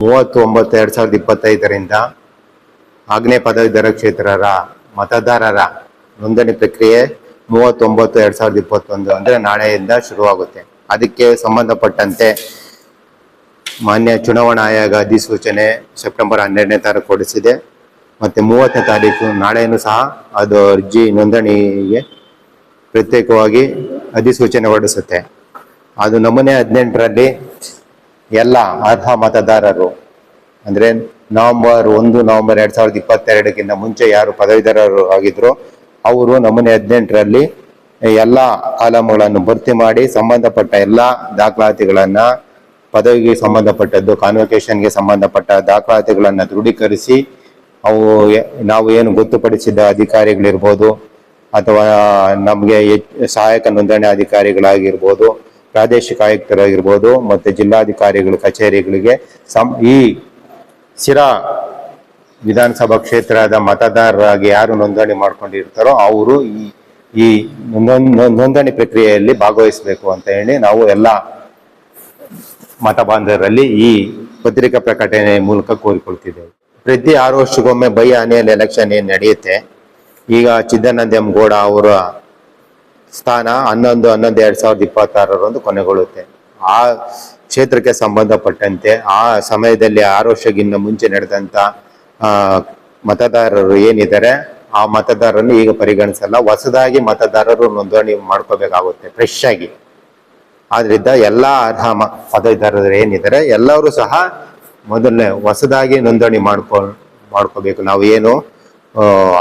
ಮೂವತ್ತು ಒಂಬತ್ತು ಎರಡ್ ಸಾವಿರದ ಇಪ್ಪತ್ತೈದರಿಂದ ಆಗ್ನೇಯ ಪದವೀಧರ ಕ್ಷೇತ್ರರ ಮತದಾರರ ನೋಂದಣಿ ಪ್ರಕ್ರಿಯೆ ಮೂವತ್ತೊಂಬತ್ತು, ಎರಡ್ ಸಾವಿರದ ಇಪ್ಪತ್ತೊಂದು ಅಂದ್ರೆ ನಾಳೆಯಿಂದ ಶುರುವಾಗುತ್ತೆ. ಅದಕ್ಕೆ ಸಂಬಂಧಪಟ್ಟಂತೆ ಮಾನ್ಯ ಚುನಾವಣಾ ಆಯೋಗ ಅಧಿಸೂಚನೆ ಸೆಪ್ಟೆಂಬರ್ ಹನ್ನೆರಡನೇ ತಾರೀಕು ಕೊಡಿಸಿದೆ ಮತ್ತೆ ಮೂವತ್ತನೇ ತಾರೀಕು ನಾಳೆಯೂ ಸಹ ಅದು ಅರ್ಜಿ ನೋಂದಣಿಗೆ ಪ್ರತ್ಯೇಕವಾಗಿ ಅಧಿಸೂಚನೆ ಹೊರಡಿಸುತ್ತೆ. ಅದು ನಮೂನೆ ಹದಿನೆಂಟರಲ್ಲಿ ಎಲ್ಲ ಅರ್ಹ ಮತದಾರರು. ಅಂದ್ರೆ ನವೆಂಬರ್ ಒಂದು, ನವೆಂಬರ್ ಎರಡ್ ಸಾವಿರದ ಇಪ್ಪತ್ತೆರಡಕ್ಕಿಂತ ಮುಂಚೆ ಯಾರು ಪದವೀಧರರು ಆಗಿದ್ರು, ಅವರು ನಮೂನೆ ಹದಿನೆಂಟರಲ್ಲಿ ಎಲ್ಲ ಕಾಲಮ್ಗಳನ್ನು ಭರ್ತಿ ಮಾಡಿ ಸಂಬಂಧಪಟ್ಟ ಎಲ್ಲ ದಾಖಲಾತಿಗಳನ್ನ, ಪದವಿಗೆ ಸಂಬಂಧಪಟ್ಟದ್ದು ಕಾನ್ವೊಕೇಶನ್ಗೆ ಸಂಬಂಧಪಟ್ಟ ದಾಖಲಾತಿಗಳನ್ನ ದೃಢೀಕರಿಸಿ, ಅವು ನಾವು ಏನು ಗೊತ್ತುಪಡಿಸಿದ ಅಧಿಕಾರಿಗಳಿರ್ಬೋದು, ಅಥವಾ ನಮಗೆ ಸಹಾಯಕ ನೋಂದಣಿ ಅಧಿಕಾರಿಗಳಾಗಿರ್ಬೋದು ಪ್ರಾದೇಶಿಕ ಆಯುಕ್ತರಾಗಿರ್ಬೋದು ಮತ್ತು ಜಿಲ್ಲಾಧಿಕಾರಿಗಳ, ಕಚೇರಿಗಳಿಗೆ ಸಂ, ಈ ಸಿರಾ ವಿಧಾನಸಭಾ ಕ್ಷೇತ್ರದ ಮತದಾರರಾಗಿ ಯಾರು ನೋಂದಣಿ ಮಾಡ್ಕೊಂಡಿರ್ತಾರೋ ಅವರು ಈ ಈ ನೋಂದ- ನೋಂದಣಿ ಪ್ರಕ್ರಿಯೆಯಲ್ಲಿ ಭಾಗವಹಿಸಬೇಕು ಅಂತ ಹೇಳಿ ನಾವು ಎಲ್ಲ ಮತ ಬಾಂಧವರಲ್ಲಿ ಈ ಪತ್ರಿಕಾ ಪ್ರಕಟಣೆ ಮೂಲಕ ಕೋರಿಕೊಳ್ತಿದ್ದೇವೆ. ಪ್ರತಿ ಆರು ವರ್ಷಕ್ಕೊಮ್ಮೆ ಬೈ ಆನೆಯಲ್ಲಿ ಎಲೆಕ್ಷನ್ ಏನ್ ನಡೆಯುತ್ತೆ? ಈಗ ಚಿದಾನಂದ ಗೌಡ ಅವರ ಸ್ಥಾನ ಹನ್ನೊಂದು ಹನ್ನೊಂದು, ಎರಡ್ ಸಾವಿರದ ಇಪ್ಪತ್ತಾರರಂದು ಕೊನೆಗೊಳ್ಳುತ್ತೆ. ಆ ಕ್ಷೇತ್ರಕ್ಕೆ ಸಂಬಂಧಪಟ್ಟಂತೆ, ಆ ಸಮಯದಲ್ಲಿ ಆರು ವರ್ಷಕ್ಕಿಂತ ಮುಂಚೆ ನಡೆದಂತ ಮತದಾರರು ಏನಿದ್ದಾರೆ, ಆ ಮತದಾರರನ್ನು ಈಗ ಪರಿಗಣಿಸಲ್ಲ. ಹೊಸದಾಗಿ ಮತದಾರರು ನೋಂದಣಿ ಮಾಡ್ಕೋಬೇಕಾಗುತ್ತೆ ಫ್ರೆಶ್ ಆಗಿ. ಆದ್ರಿಂದ ಎಲ್ಲಾ ಅರ್ಹ ಮತದಾರರು ಏನಿದ್ದಾರೆ, ಎಲ್ಲರೂ ಸಹ ಮೊದಲನೇ, ಹೊಸದಾಗಿ ನೋಂದಣಿ ಮಾಡ್ಕೊ, ಮಾಡ್ಕೋಬೇಕು. ನಾವು ಏನು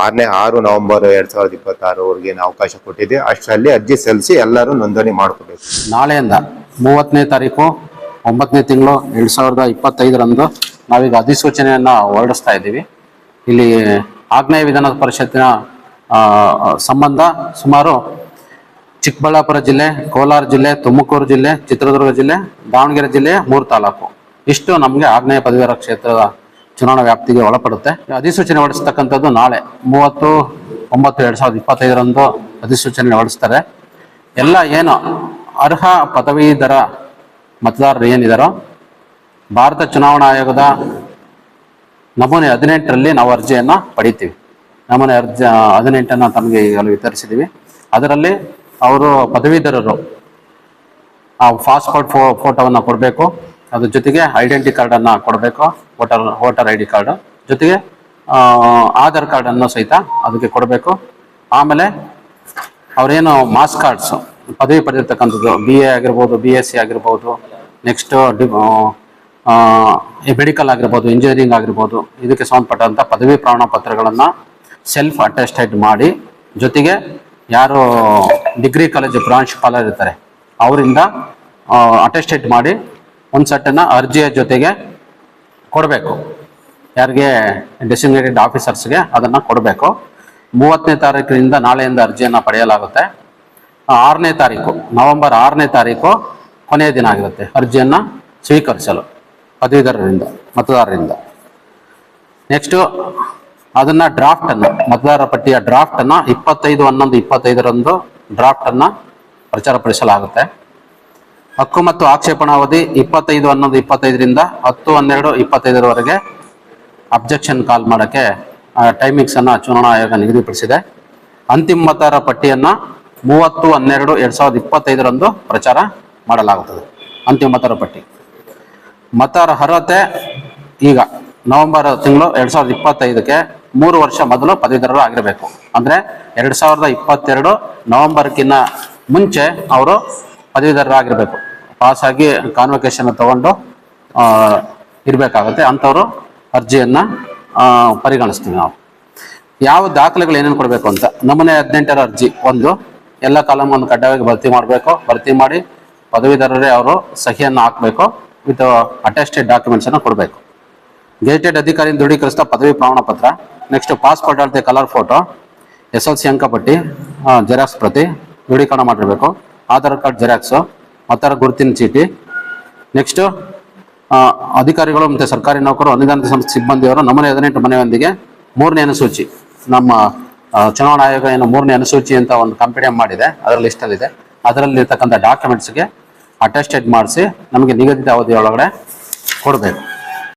ಆರನೇ ಆರು ನವೆಂಬರ್ ಎರಡ್ ಸಾವಿರದ ಇಪ್ಪತ್ತಾರವರೆಗೆ ಅವಕಾಶ ಕೊಟ್ಟಿದೆ. ಅಷ್ಟರಲ್ಲಿ ಅರ್ಜಿ ಸಲ್ಲಿಸಿ ಎಲ್ಲರೂ ನೋಂದಣಿ ಮಾಡ್ಕೋಬೇಕು. ನಾಳೆಯಿಂದ ಮೂವತ್ತನೇ ತಾರೀಕು, ಒಂಬತ್ತನೇ ತಿಂಗಳು ಎರಡ್ ಸಾವಿರದ ಇಪ್ಪತ್ತೈದರಂದು ನಾವೀಗ ಅಧಿಸೂಚನೆಯನ್ನು ಹೊರಡಿಸ್ತಾ ಇದ್ದೀವಿ. ಇಲ್ಲಿ ಆಗ್ನೇಯ ವಿಧಾನ ಪರಿಷತ್ತಿನ ಸಂಬಂಧ ಸುಮಾರು ಚಿಕ್ಕಬಳ್ಳಾಪುರ ಜಿಲ್ಲೆ, ಕೋಲಾರ ಜಿಲ್ಲೆ, ತುಮಕೂರು ಜಿಲ್ಲೆ, ಚಿತ್ರದುರ್ಗ ಜಿಲ್ಲೆ, ದಾವಣಗೆರೆ ಜಿಲ್ಲೆ ಮೂರು ತಾಲೂಕು. ಇಷ್ಟು ನಮಗೆ ಆಗ್ನೇಯ ಪದವೀಧರ ಕ್ಷೇತ್ರದ ಚುನಾವಣಾ ವ್ಯಾಪ್ತಿಗೆ ಒಳಪಡುತ್ತೆ. ಅಧಿಸೂಚನೆ ಹೊರಡಿಸ್ತಕ್ಕಂಥದ್ದು ನಾಳೆ, ಮೂವತ್ತು, ಒಂಬತ್ತು, ಎರಡು ಸಾವಿರದ ಇಪ್ಪತ್ತೈದರಂದು ಅಧಿಸೂಚನೆ ಹೊರಡಿಸ್ತಾರೆ. ಎಲ್ಲ ಏನು ಅರ್ಹ ಪದವೀಧರ ಮತದಾರರು ಏನಿದಾರೋ, ಭಾರತ ಚುನಾವಣಾ ಆಯೋಗದ ನಮೂನೆ ಹದಿನೆಂಟರಲ್ಲಿ ನಾವು ಅರ್ಜಿಯನ್ನು ಪಡಿತೀವಿ. ನಮೂನೆ ಅರ್ಜಿ ಹದಿನೆಂಟನ್ನು ತಮಗೆ ಈಗಲೂ ವಿತರಿಸಿದ್ದೀವಿ ಅದರಲ್ಲಿ ಅವರು ಪದವೀಧರರು, ಆ, ಪಾಸ್ಪೋರ್ಟ್ ಫೋ, ಫೋಟೋವನ್ನು ಕೊಡಬೇಕು. ಅದ್ರ ಜೊತೆಗೆ ಐಡೆಂಟಿ ಕಾರ್ಡನ್ನು ಕೊಡಬೇಕು voter voter I D card ಜೊತೆಗೆ ಆಧಾರ್ ಕಾರ್ಡನ್ನು ಸಹಿತ ಅದಕ್ಕೆ ಕೊಡಬೇಕು. ಆಮೇಲೆ, ಅವರೇನು ಮಾಸ್ ಕಾರ್ಡ್ಸ್ ಪದವಿ ಪಡೆದಿರ್ತಕ್ಕಂಥದ್ದು ಬಿ ಎ ಆಗಿರ್ಬೋದು ಬಿ ಎಸ್ ಸಿ ಆಗಿರ್ಬೋದು ನೆಕ್ಸ್ಟ್ ಮೆಡಿಕಲ್ ಆಗಿರ್ಬೋದು ಇಂಜಿನಿಯರಿಂಗ್ ಆಗಿರ್ಬೋದು, ಇದಕ್ಕೆ ಸಂಬಂಧಪಟ್ಟಂಥ ಪದವಿ ಪ್ರಮಾಣ ಪತ್ರಗಳನ್ನು ಸೆಲ್ಫ್ ಅಟೆಸ್ಟೆಡ್ ಮಾಡಿ, ಜೊತೆಗೆ ಯಾರು ಡಿಗ್ರಿ ಕಾಲೇಜು ಪ್ರಾಂಶುಪಾಲ ಇರ್ತಾರೆ ಅವರಿಂದ ಅಟೆಸ್ಟೆಡ್ ಮಾಡಿ ಒಂದು ಸೆಟ್ಟನ್ನು ಅರ್ಜಿಯ ಜೊತೆಗೆ ಕೊಡಬೇಕು. ಯಾರಿಗೆ ಡೆಸಿಗ್ನೇಟೆಡ್ ಆಫೀಸರ್ಸ್ಗೆ ಅದನ್ನು ಕೊಡಬೇಕು. ಮೂವತ್ತನೇ ತಾರೀಕಿನಿಂದ ನಾಳೆಯಿಂದ ಅರ್ಜಿಯನ್ನು ಪಡೆಯಲಾಗುತ್ತೆ. ಆರನೇ ತಾರೀಕು, ನವೆಂಬರ್ ಆರನೇ ತಾರೀಕು ಕೊನೆಯ ದಿನ ಆಗಿರುತ್ತೆ ಅರ್ಜಿಯನ್ನು ಸ್ವೀಕರಿಸಲು, ಪದವೀಧರರಿಂದ, ಮತದಾರರಿಂದ. ನೆಕ್ಸ್ಟು ಅದನ್ನು ಡ್ರಾಫ್ಟನ್ನು ಮತದಾರರ ಪಟ್ಟಿಯ ಡ್ರಾಫ್ಟನ್ನು ಇಪ್ಪತ್ತೈದು, ಹನ್ನೊಂದು, ಇಪ್ಪತ್ತೈದರಂದು ಡ್ರಾಫ್ಟನ್ನು ಪ್ರಚಾರಪಡಿಸಲಾಗುತ್ತೆ. ಹಕ್ಕು ಮತ್ತು ಆಕ್ಷೇಪಣಾವಧಿ ಇಪ್ಪತ್ತೈದು ಹನ್ನೊಂದು ಇಪ್ಪತ್ತೈದರಿಂದ ಹತ್ತು ಹನ್ನೆರಡು ಇಪ್ಪತ್ತೈದರವರೆಗೆ ಅಬ್ಜೆಕ್ಷನ್ ಕಾಲ್ ಮಾಡೋಕ್ಕೆ ಟೈಮಿಂಗ್ಸನ್ನು ಚುನಾವಣಾ ಆಯೋಗ ನಿಗದಿಪಡಿಸಿದೆ. ಅಂತಿಮ ಮತರ ಪಟ್ಟಿಯನ್ನು ಮೂವತ್ತು ಹನ್ನೆರಡು ಎರಡು ಸಾವಿರದ ಇಪ್ಪತ್ತೈದರಂದು ಪ್ರಚಾರ ಮಾಡಲಾಗುತ್ತದೆ. ಅಂತಿಮ ಮತರ ಪಟ್ಟಿ. ಮತದಾರ ಅರ್ಹತೆ ಈಗ ನವೆಂಬರ್ ತಿಂಗಳು ಎರಡು ಸಾವಿರದ ಇಪ್ಪತ್ತೈದಕ್ಕೆ ಮೂರು ವರ್ಷ ಮೊದಲು ಪದವೀಧರರು ಆಗಿರಬೇಕು. ಅಂದರೆ ಎರಡು ಸಾವಿರದ ಇಪ್ಪತ್ತೆರಡು ನವೆಂಬರ್ಕಿನ್ನ ಮುಂಚೆ ಅವರು ಪದವೀಧರರಾಗಿರಬೇಕು. ಪಾಸಾಗಿ ಕಾನ್ವೊಕೇಶನ್ ತಗೊಂಡು ಇರಬೇಕಾಗುತ್ತೆ. ಅಂಥವ್ರು ಅರ್ಜಿಯನ್ನು ಪರಿಗಣಿಸ್ತೀವಿ ನಾವು. ಯಾವ ದಾಖಲೆಗಳು ಏನೇನು ಕೊಡಬೇಕು ಅಂತ. ನಮೂನೆ ಹದಿನೆಂಟರ ಅರ್ಜಿ ಒಂದು. ಎಲ್ಲ ಕಾಲಮನ್ನು ಕಡ್ಡಾಯವಾಗಿ ಭರ್ತಿ ಮಾಡಬೇಕು. ಭರ್ತಿ ಮಾಡಿ ಪದವೀಧರರೇ ಅವರು ಸಹಿಯನ್ನು ಹಾಕಬೇಕು. ವಿತ್ ಅಟೆಸ್ಟೆಡ್ ಡಾಕ್ಯುಮೆಂಟ್ಸನ್ನು ಕೊಡಬೇಕು. ಗೇಟೆಡ್ ಅಧಿಕಾರಿಯಿಂದ ದೃಢೀಕರಿಸಿದ ಪದವಿ ಪ್ರಮಾಣ ಪತ್ರ. ನೆಕ್ಸ್ಟ್ ಪಾಸ್ಪೋರ್ಟ್ ಅಳತೆ colour photo S L C ಅಂಕಪಟ್ಟಿ ಜೆರಾಕ್ಸ್ ಪ್ರತಿ ದೃಢೀಕರಣ ಮಾಡಿರಬೇಕು. ಆಧಾರ್ ಕಾರ್ಡ್ ಜೆರಾಕ್ಸು ಮತ್ತರ ಗುರುತಿನ ಚೀಟಿ. ನೆಕ್ಸ್ಟು ಅಧಿಕಾರಿಗಳು ಮತ್ತು ಸರ್ಕಾರಿ ನೌಕರರು, ಅನುದಾನಿತ ಸಂಸ್ಥೆ ಸಿಬ್ಬಂದಿಯವರು ನಮೂನೆ ಹದಿನೆಂಟು ಮನೆಯೊಂದಿಗೆ ಮೂರನೇ ಅನುಸೂಚಿ, ನಮ್ಮ ಚುನಾವಣಾ ಆಯೋಗ ಏನು ಮೂರನೇ ಅನುಸೂಚಿ ಅಂತ ಒಂದು ಕಂಪನಿ ಮಾಡಿದೆ. ಅದರ ಲಿಸ್ಟಲ್ಲಿದೆ ಅದರಲ್ಲಿ ಇರ್ತಕ್ಕಂಥ ಡಾಕ್ಯುಮೆಂಟ್ಸ್ಗೆ ಅಟೆಸ್ಟೆಡ್ ಮಾಡಿಸಿ ನಮಗೆ ನಿಗದಿತ ಅವಧಿಯೊಳಗಡೆ ಕೊಡಬೇಕು.